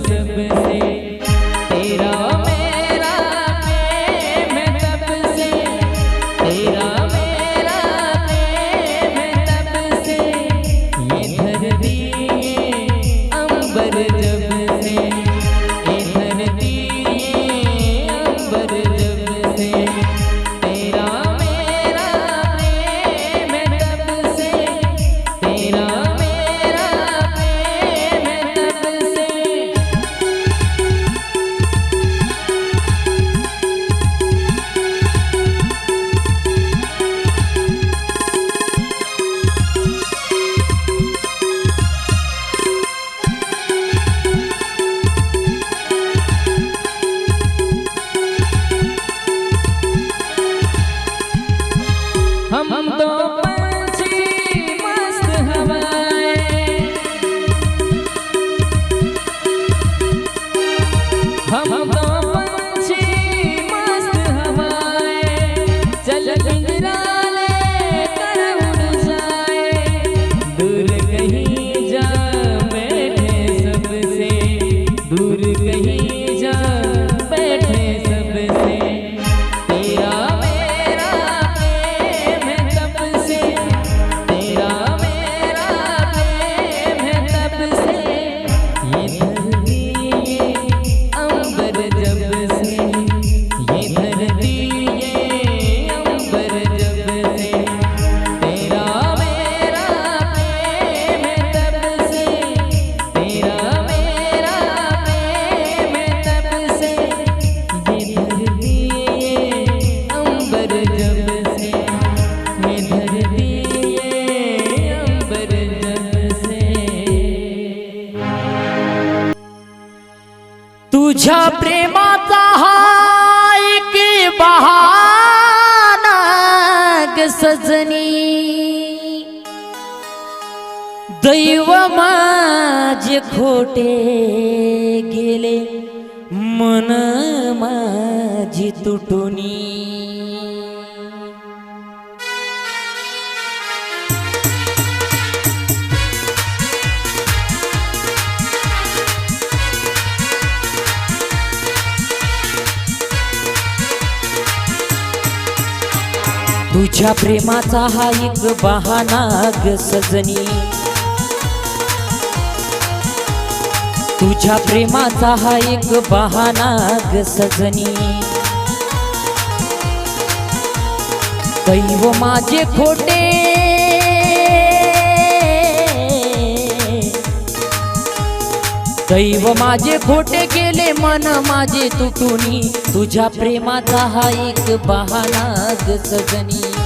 सबसे तुझ्या प्रेमाचा हा एक बहाना सजनी. दैव माझे खोटे गेले मन माझी तुटुनी. तुझ्या प्रेमाचा हा एक बहाना ग सजनी. तुझ्या प्रेमाचा हा एक बहाना ग सजनी. दैव माझे खोटे. दैव माझे खोटे केले मन माझे तुटुनी. तुझ्या प्रेमाचा हा एक बहाना ग सजनी.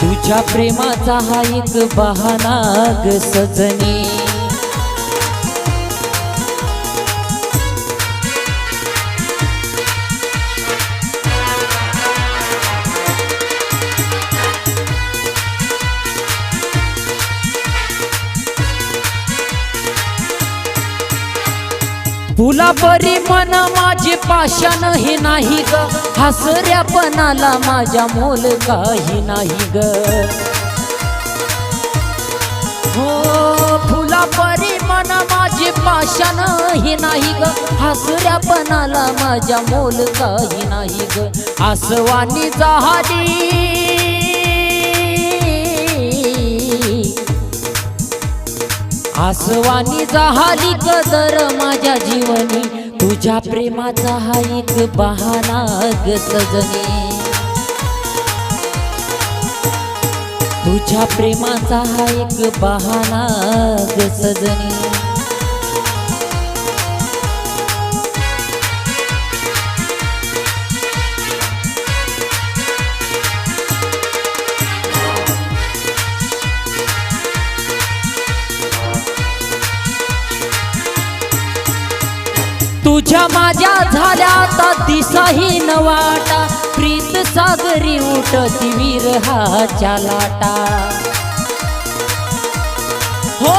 तुझ्या प्रेमाचा हा एक बहाना ग सजनी. फुला परी मन माझी पाषाण हे नाही ग. हसऱ्यापणाला माझ्या मोल काही नाही ग. हो फुला परी मन माझी पाषाण ही नाही ग. हसऱ्यापणाला माझ्या मोल काही नाही ग. आसवानी जहाली आसवानी झाली कदर माझ्या जीवनी. तुझ्या प्रेमाचा हा एक बहाना ग सजनी. तुझ्या प्रेमाचा हा एक बहाना ग सजनी. तुझ्या माझ्या झाल्या आता दिसाही न वाटा. प्रीत सागरी उठती विरहाच्या लाटा. हो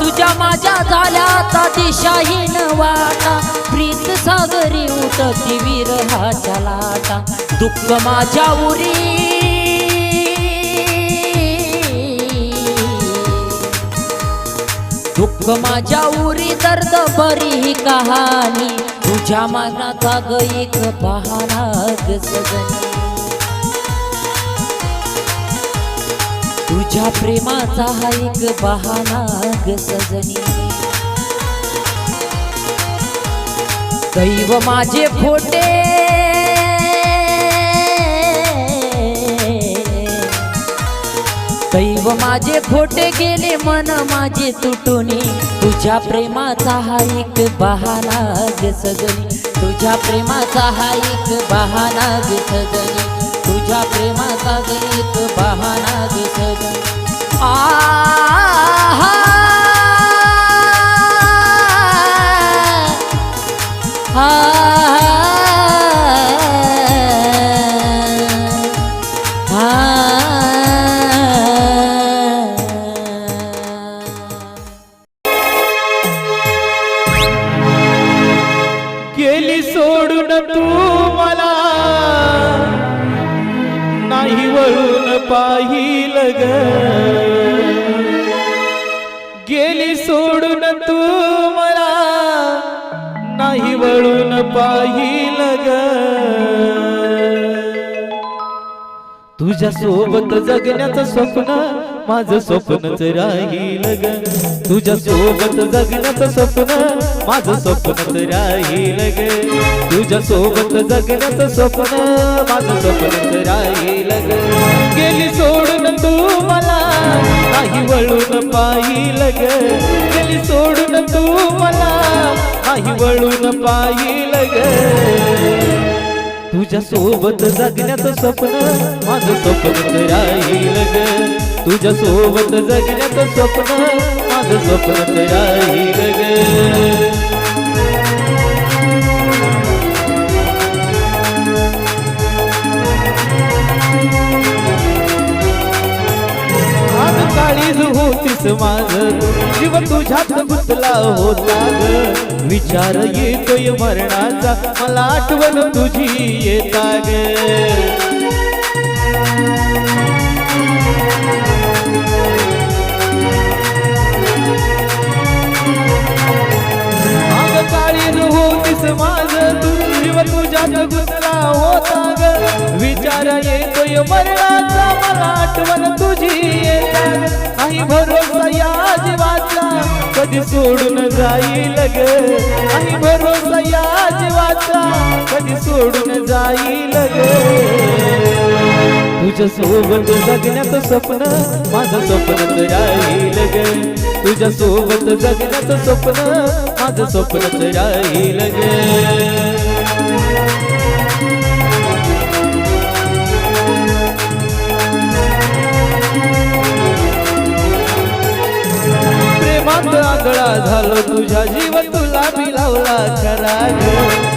तुझ्या माझ्या झाल्या आता दिशाही न वाटा. प्रीत सागरी उठती विरहाच्या लाटा. दुःख माझ्या उरी दुःख माझ्या उरी दर्द बरी ही कहाणी. तुझ्या मनाचा ग एक बहाना ग सजनी. तुझ्या प्रेमाचा हा एक बहाना ग सजनी. दैव माझे फोटे दैव माझे खोटे गेले मन माझे तुटुनी. तुझ्या प्रेमाचा हा एक बहाना ग सजनी. तुझ्या प्रेमाचा हा एक बहाना ग सजनी. तुझ्या प्रेमाचा ग एक बहाना ग सजनी. सोडून तू मला नाही वळून पाहिल ग. गेली सोडून तू मला नाही वळून पाहिल ग. तुझ्या सोबत जगण्याचं स्वप्न माझं स्वप्नच राहील ग. तुझ्या सोबत जगण्याचं स्वप्न माझं स्वप्नच राहील ग. तुझ्या सोबत जगण्याचं स्वप्न माझं स्वप्नच राहील ग. गेली सोडून तू मला नाही वळून पाहिल ग. गेली सोडून तू मला नाही वळून पाहिल ग. तुझ्या सोबत जगण्याचं स्वप्न माझं स्वप्न राहील ग. तुझ्या सोबत जगण्याचं स्वप्न माझं स्वप्न राहील ग. काळीज होतीस माझ जीव तुझ्यात गुंतला होता ग. विचार येतोय मरणाचा. मला आठवण तुझी येता ग. माझ तू जीव तुझ्यात गुंतला विचार येतोय मरणाचा मला आठवण तुझी येता काही भरोसा या जीवाचा कधी सोडून जाईल ग. काही भरोसा या जीवाचा कधी सोडून जाईल ग. तुझ्या सोबत जगण्याचं स्वप्न माझं स्वप्न राहील ग. तुझ्या सोबत जगण्याचं स्वप्न माझं स्वप्न राहील ग. प्रेमात आगळा झालो तुझ्या जीव तुला मिळवला खरा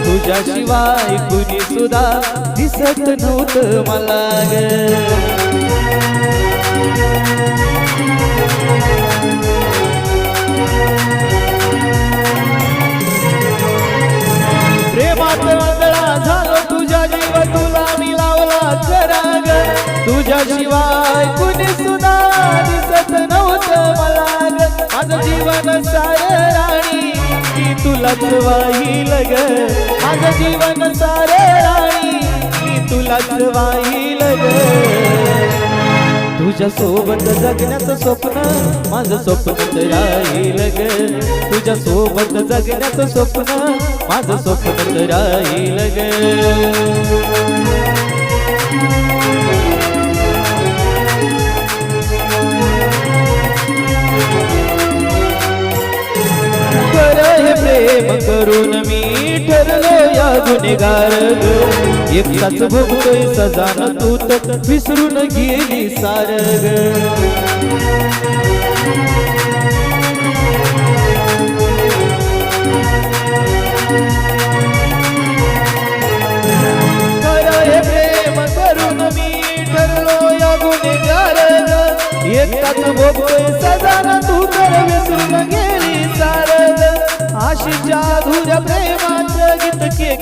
तुझ्या शिवाय कुणी सुद्धा दिसत नव्हतं मला ग. प्रेमात वादळा झालो तुझ्या जीव तुला मी लावला कुणी सुद्धा दिसत नव्हतं जीवन सारे राणी मी तुला वाहील ग माझं जीवन सारे राणी मी तुला वाहील ग तुझ्या सोबत जगण्याचं स्वप्न माझं स्वप्न राहील ग तुझ्या सोबत जगण्याचं स्वप्न माझं स्वप्न राहील ग गुन्हेगार एकटाच भोगतोय सजान तू तर विसरून गेली सार ग. खरं एकटाच भोगतोय सजान तू तर विसरून गेली सारद आशीच्या धुर प्रेम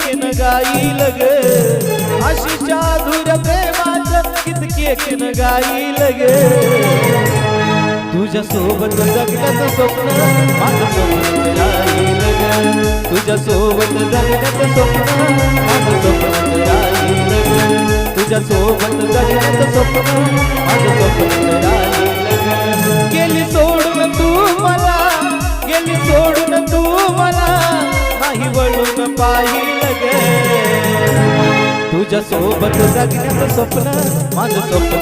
किन केकेन गाईल ग. आशीच्या धुऱ्या प्रेमाचं गीत केकेन गाईल ग. तुझ्या सोबत जगण्याचं स्वप्न माझं स्वप्न राहील ग. तुझ्या सोबत जगण्याचं स्वप्न माझं स्वप्न राहील ग. तुझ्या सोबत जगण्याचं स्वप्न माझं स्वप्न राहील ग. गेली सोडून तू मला गेली सोडून तू मला नाही वळून पाहिलं गे तुझ्या सोबत जागण्याचं स्वप्न माझं स्वप्न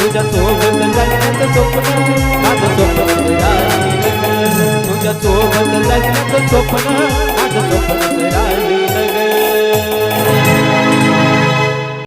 तुझ्या सोबत जागण्याचं स्वप्न माझं स्वप्न तुझ्या सोबत जागण्याचं स्वप्न माझं स्वप्न